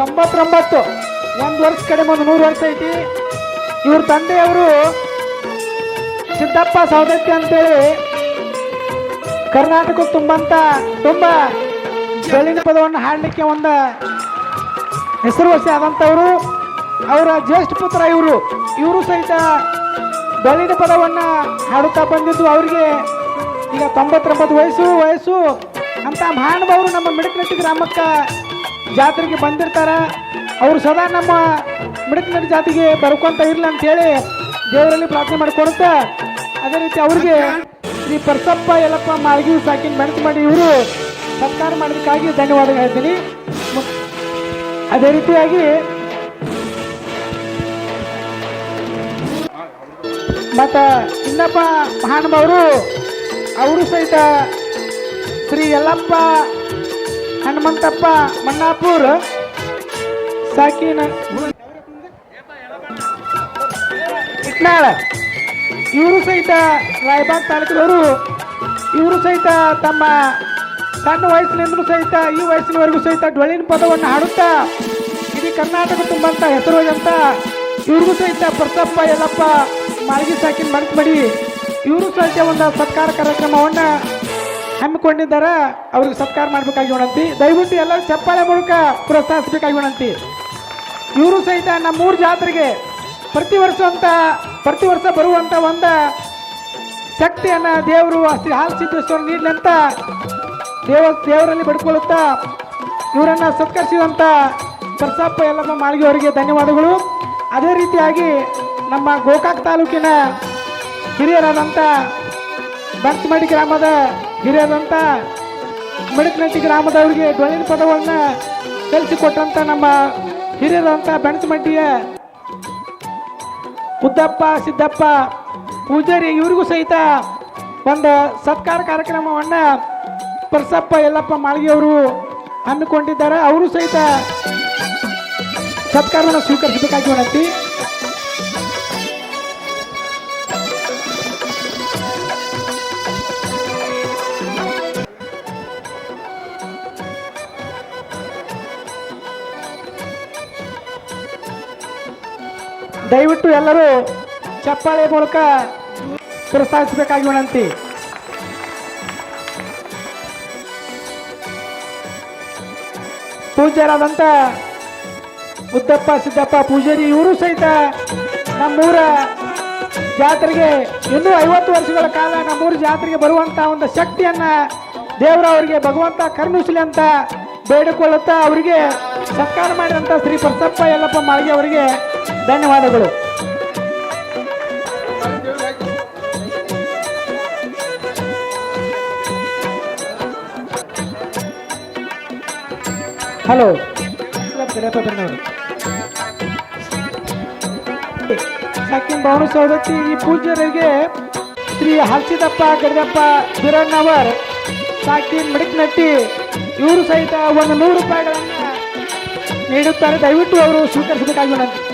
ತೊಂಬತ್ತೊಂಬತ್ತು. ಒಂದು ವರ್ಷ ಕಡಿಮೆ ಒಂದು ನೂರು ವರ್ಷ ಐತಿ. ಇವ್ರ ತಂದೆಯವರು ಸಿದ್ದಪ್ಪ ಸೌದತ್ತಿ ಅಂತೇಳಿ ಕರ್ನಾಟಕ ತುಂಬಂತ ತುಂಬ ಬೆಳಿನ ಪದವನ್ನು ಹಾಡಲಿಕ್ಕೆ ಒಂದು ಹೆಸರುವಾಸಿ ಆದಂಥವರು. ಅವರ ಜ್ಯೇಷ್ಠ ಪುತ್ರ ಇವರು. ಇವರು ಸಹಿತ ಬೆಳಿನ ಪದವನ್ನು ಹಾಡುತ್ತಾ ಬಂದಿದ್ದು ಅವರಿಗೆ ಈಗ ತೊಂಬತ್ತೊಂಬತ್ತು ವಯಸ್ಸು ವಯಸ್ಸು ಅಂತ ಮಹಾನುಭಾವರು ನಮ್ಮ ಮಿಡಕನಟ್ಟಿ ಗ್ರಾಮಕ್ಕೆ ಜಾತ್ರೆಗೆ ಬಂದಿರ್ತಾರೆ, ಅವರು ಸದಾ ನಮ್ಮ ಮಿಡಕನಟ್ಟಿ ಜಾತಿಗೆ ಬರ್ಕೊಂತ ಇರಲಿ ಅಂತೇಳಿ ದೇವರಲ್ಲಿ ಪ್ರಾರ್ಥನೆ ಮಾಡ್ಕೊಡುತ್ತೆ ಅದೇ ರೀತಿ ಅವ್ರಿಗೆ ಶ್ರೀ ಪರ್ಸಪ್ಪ ಎಲ್ಲಪ್ಪ ಮಾಳ್ಗಿ ಸಾಕಿನ ಮೆಣಸು ಮಾಡಿ ಇವರು ಸತ್ಕಾರ ಮಾಡೋದಕ್ಕಾಗಿ ಧನ್ಯವಾದ ಹೇಳ್ತೀನಿ. ಅದೇ ರೀತಿಯಾಗಿ ಮತ್ತು ಇನ್ನಪ್ಪ ಮಹಾನುಭಾವರು ಅವರು ಸಹಿತ ಶ್ರೀ ಯಲ್ಲಪ್ಪ ಹನುಮಂತಪ್ಪ ಮಣ್ಣಾಪುರ ಸಾಕಿನ ಇಟ್ನಾಳ. ಇವರು ಸಹಿತ ರಾಯಬಾಗ್ ತಾಲೂಕಿನವರು, ಇವರು ಸಹಿತ ತಮ್ಮ ಸಣ್ಣ ವಯಸ್ಸಿನಿಂದಲೂ ಸಹಿತ, ಈ ವಯಸ್ಸಿನವರೆಗೂ ಸಹಿತ ಡೊಳ್ಳಿನ ಪದವನ್ನು ಹಾಡುತ್ತಾ, ಇಡೀ ಕರ್ನಾಟಕ ತುಂಬಂತ ಹೆಸರು ಅಂತ ಇವ್ರಿಗೂ ಸಹಿತ ಪ್ರಸಪ್ಪ ಯಲ್ಲಪ್ಪ, ಮಾಳ್ಗಿ ಸಾಕಿನ ಮನಸ್ಸು ಮಾಡಿ. ಇವರು ಸಹಿತ ಒಂದು ಸತ್ಕಾರ ಕಾರ್ಯಕ್ರಮವನ್ನು ಹಮ್ಮಿಕೊಂಡಿದ್ದಾರೆ, ಅವ್ರಿಗೆ ಸತ್ಕಾರ ಮಾಡಬೇಕಾಗಿ ವಿನಂತಿ ದಯವಿಟ್ಟು ಎಲ್ಲರೂ ಚಪ್ಪಾಳೆ ಮೂಲಕ ಪ್ರೋತ್ಸಾಹಿಸಬೇಕಾಗಿ ವಿನಂತಿ ಇವರು ಸಹಿತ ನಮ್ಮೂರ ಜಾತ್ರೆಗೆ ಪ್ರತಿ ವರ್ಷ ಅಂತ ಪ್ರತಿ ವರ್ಷ ಬರುವಂಥ ಒಂದು ಶಕ್ತಿಯನ್ನು ದೇವರು ಶ್ರೀ ಹಾಲು ಸಿದ್ದೇಶ್ವರ ನೀಡಲಿ ಅಂತ ದೇವ, ದೇವರಲ್ಲಿ ಬಡ್ಕೊಳ್ಳುತ್ತಾ ಇವರನ್ನು ಸತ್ಕರಿಸಿದಂಥ ಕರ್ಸಪ್ಪ ಎಲ್ಲಮ್ಮ ಮಾಳಿಗೆ ಅವರಿಗೆ ಧನ್ಯವಾದಗಳು. ಅದೇ ರೀತಿಯಾಗಿ ನಮ್ಮ ಗೋಕಾಕ್ ತಾಲೂಕಿನ ಹಿರಿಯರಾದಂಥ ಬಂಚಮಡಿ ಗ್ರಾಮದ ಹಿರಿಯರಾದಂಥ ಮಿಡಕನಟ್ಟಿ ಗ್ರಾಮದವರಿಗೆ ಡೊಳ್ಳಿನ ಪದವನ್ನು ಕಲಿಸಿಕೊಟ್ಟಂಥ ನಮ್ಮ ಹಿರಿಯಾದಂಥ ಬೆಣಸಮಟ್ಟಿಯ ಉದ್ದಪ್ಪ ಸಿದ್ದಪ್ಪ, ಪೂಜಾರಿ ಇವ್ರಿಗೂ ಸಹಿತ ಒಂದು ಸತ್ಕಾರ ಕಾರ್ಯಕ್ರಮವನ್ನು ಪರಸಪ್ಪ ಯಲ್ಲಪ್ಪ ಮಾಳಿಗೆಯವರು ಹಮ್ಮಿಕೊಂಡಿದ್ದಾರೆ. ಅವರು ಸಹಿತ ಸತ್ಕಾರವನ್ನು ಸ್ವೀಕರಿಸಬೇಕಾಗಿ ವಿನಂತಿ ದಯವಿಟ್ಟು ಎಲ್ಲರೂ ಚಪ್ಪಾಳೆ ಮೂಲಕ ಪ್ರೋತ್ಸಾಹಿಸಬೇಕಾಗಿ ವಿನಂತಿ. ಪೂಜ್ಯರಾದಂಥ ಉದ್ದಪ್ಪ, ಸಿದ್ದಪ್ಪ, ಪೂಜಾರಿ ಇವರು ಸಹಿತ ನಮ್ಮೂರ ಜಾತ್ರೆಗೆ ಇನ್ನೂ ಐವತ್ತು ವರ್ಷಗಳ ಕಾಲ ನಮ್ಮೂರ ಜಾತ್ರೆಗೆ ಬರುವಂಥ ಒಂದು ಶಕ್ತಿಯನ್ನ ದೇವರ ಅವರಿಗೆ ಭಗವಂತ ಕರುಣಿಸಲಿ ಅಂತ ಬೇಡಿಕೊಳ್ಳುತ್ತಾ ಅವರಿಗೆ ಸತ್ಕಾರ ಮಾಡಿದಂಥ ಶ್ರೀ ಪ್ರಸಪ್ಪ ಯಲ್ಲಪ್ಪ ಮಾಳಿಗೆ ಅವರಿಗೆ ಧನ್ಯವಾದಗಳು. ಹಲೋ. ಸಾಕಿನ್ ಭವನ ಸೌದತ್ತಿ ಈ ಪೂಜ್ಯರಿಗೆ ಶ್ರೀ ಹರ್ಷಿದಪ್ಪ ಗಡದಪ್ಪ ಬಿರಣ್ಣವರ್ ಸಾಕಿನ್ ಮಡಿಕ್ನಟ್ಟಿ, ಇವರು ಸಹಿತ ಒಂದು ನೂರು ರೂಪಾಯಿಗಳನ್ನ ನೀಡುತ್ತಾರೆ. ದಯವಿಟ್ಟು ಅವರು ಸ್ವೀಕರಿಸಬೇಕಾಗಿ ವಿನಂತಿ.